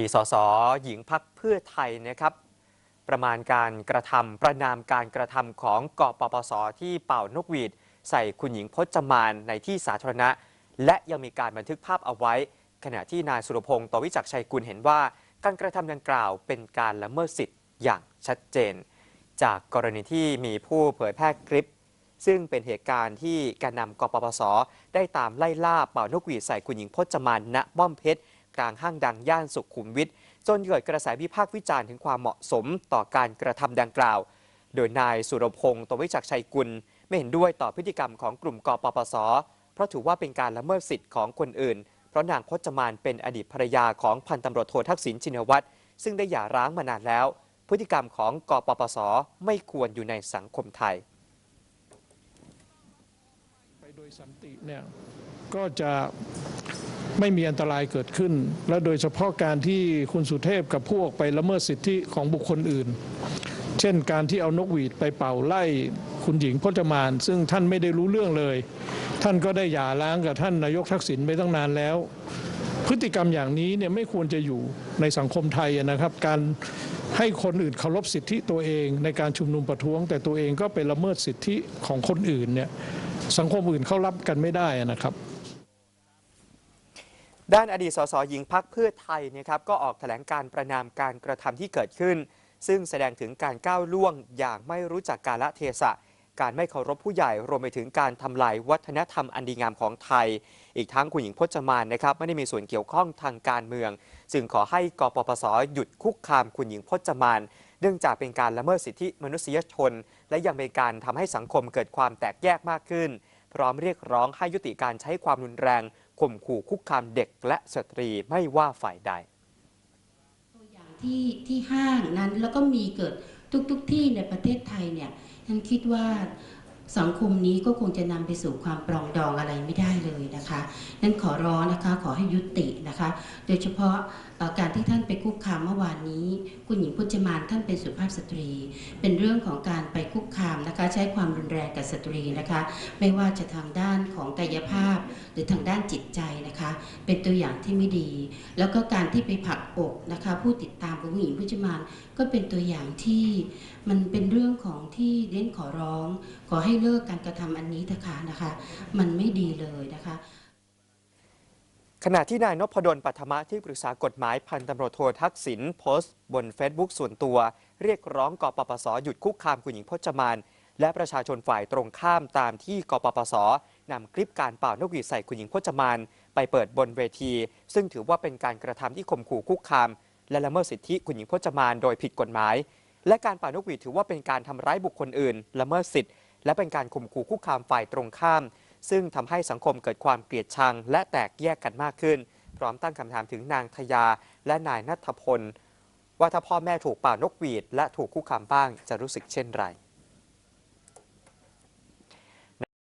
ดีสสหญิงพักเพื่อไทยนะครับ ประมาณการกระทำประนามการกระทำของกปปสที่เป่านกหวีด ใส่คุณหญิงพจมานในที่สาธารณะ และยังมีการบันทึกภาพเอาไว้ ขณะที่นายสุรพงศ์ตวิจักชัยกุลเห็นว่า การกระทำดังกล่าวเป็นการละเมิดสิทธิ์อย่างชัดเจน จากกรณีที่มีผู้เผยแพร่คลิป ซึ่งเป็นเหตุการณ์ที่แกนนำกปปส ได้ตามไล่ล่าเป่านกหวีดใส่คุณหญิงพจมานณป้อมเพชร กลางห้างดังย่านสุขุมวิทจนเกิดกระแสวิพากษ์วิจารณ์ถึงความเหมาะสมต่อการกระทำดังกล่าว โดยนายสุรพงศ์ตวิจักชัยกุล ไม่เห็นด้วยต่อพฤติกรรมของกลุ่มกปปส เพราะถือว่าเป็นการละเมิดสิทธิ์ของคนอื่น เพราะนางพจมานเป็นอดีตภรรยาของพันตำรวจโททักษิณชินวัตรซึ่งได้หย่าร้างมานานแล้ว พฤติกรรมของกปปส ไม่ควรอยู่ในสังคมไทย ไปโดยสันติเนี่ยก็จะ ไม่มีอันตรายเกิดขึ้น และโดยเฉพาะการที่คุณสุเทพกับพวกไปละเมิดสิทธิของบุคคลอื่น เช่นการที่เอานกหวีดไปเป่าไล่คุณหญิงพจมาน ซึ่งท่านไม่ได้รู้เรื่องเลย ท่านก็ได้หย่าร้างกับท่านนายกทักษิณไปตั้งนานแล้ว พฤติกรรมอย่างนี้เนี่ยไม่ควรจะอยู่ในสังคมไทยนะครับ การให้คนอื่นเคารพสิทธิตัวเองในการชุมนุมประท้วง แต่ตัวเองก็ไปละเมิดสิทธิของคนอื่นเนี่ยสังคมอื่นเขารับกันไม่ได้นะครับ ด้านอดีตสสหญิงพักเพื่อไทยนะครับก็ออกแถลงการประนามการกระทำที่เกิดขึ้น ซึ่งแสดงถึงการก้าวล่วงอย่างไม่รู้จักกาลเทศะ การไม่เคารพผู้ใหญ่รวมไปถึงการทำลายวัฒนธรรมอันดีงามของไทย อีกทั้งคุณหญิงพจมานนะครับไม่ได้มีส่วนเกี่ยวข้องทางการเมือง จึงขอให้กปปสหยุดคุกคามคุณหญิงพจมานเนื่องจากเป็นการละเมิดสิทธิมนุษยชน และยังเป็นการทำให้สังคมเกิดความแตกแยกมากขึ้น พร้อมเรียกร้องให้ยุติการใช้ความรุนแรง ข่มขู่คุกคามเด็กและสตรีไม่ว่าฝ่ายใด ตัวอย่างที่ที่ห้างนั้นแล้วก็มีเกิดทุกๆทที่ในประเทศไทยเนี่ยฉันคิดว่าสังคมนี้ก็คงจะนำไปสู่ความปรองดองอะไรไม่ได้เลยนะคะนั้นขอร้องนะคะขอให้ยุตินะคะ โดยเฉพาะการที่ท่านไปคุกคามเมื่อวานนี้ คุณหญิงพจมานท่านเป็นสุภาพสตรี เป็นเรื่องของการไปคุกคามนะคะ ใช้ความรุนแรงกับสตรีนะคะ ไม่ว่าจะทางด้านของกายภาพ หรือทางด้านจิตใจนะคะ เป็นตัวอย่างที่ไม่ดี แล้วก็การที่ไปผลักอกนะคะ ผู้ติดตามผู้หญิงพจมานก็เป็นตัวอย่างที่มันเป็นเรื่องของที่เล่นขอร้อง ขอให้เลิกการกระทำอันนี้เถอะค่ะนะคะ มันไม่ดีเลยนะคะ ขณะที่นายนพดลปัทมะที่ปรึกษากฎหมายพันตำรวจโททักษิณโพสต์ บน Facebook ส่วนตัว เรียกร้องกปปส หยุดคุกคามคุณหญิงพจมาน และประชาชนฝ่ายตรงข้ามตามที่กปปสนำคลิปการเป่านกหวีดใส่คุณหญิงพจมาน ไปเปิดบนเวที ซึ่งถือว่าเป็นการกระทำที่ข่มขู่คุกคาม และละเมิดสิทธิคุณหญิงพจมานโดยผิดกฎหมาย และการเป่านกหวีดถือว่าเป็นการทำร้ายบุคคลอื่น ละเมิดสิทธิและเป็นการข่มขู่คุกคามฝ่ายตรงข้าม ซึ่งทำให้สังคมเกิดความเกลียดชัง และแตกแยกกันมากขึ้น พร้อมตั้งคำถามถึงนางทยา และนายนัทพล ว่าถ้าพ่อแม่ถูกป่านกหวีด และถูกคุกคามบ้างจะรู้สึกเช่นไร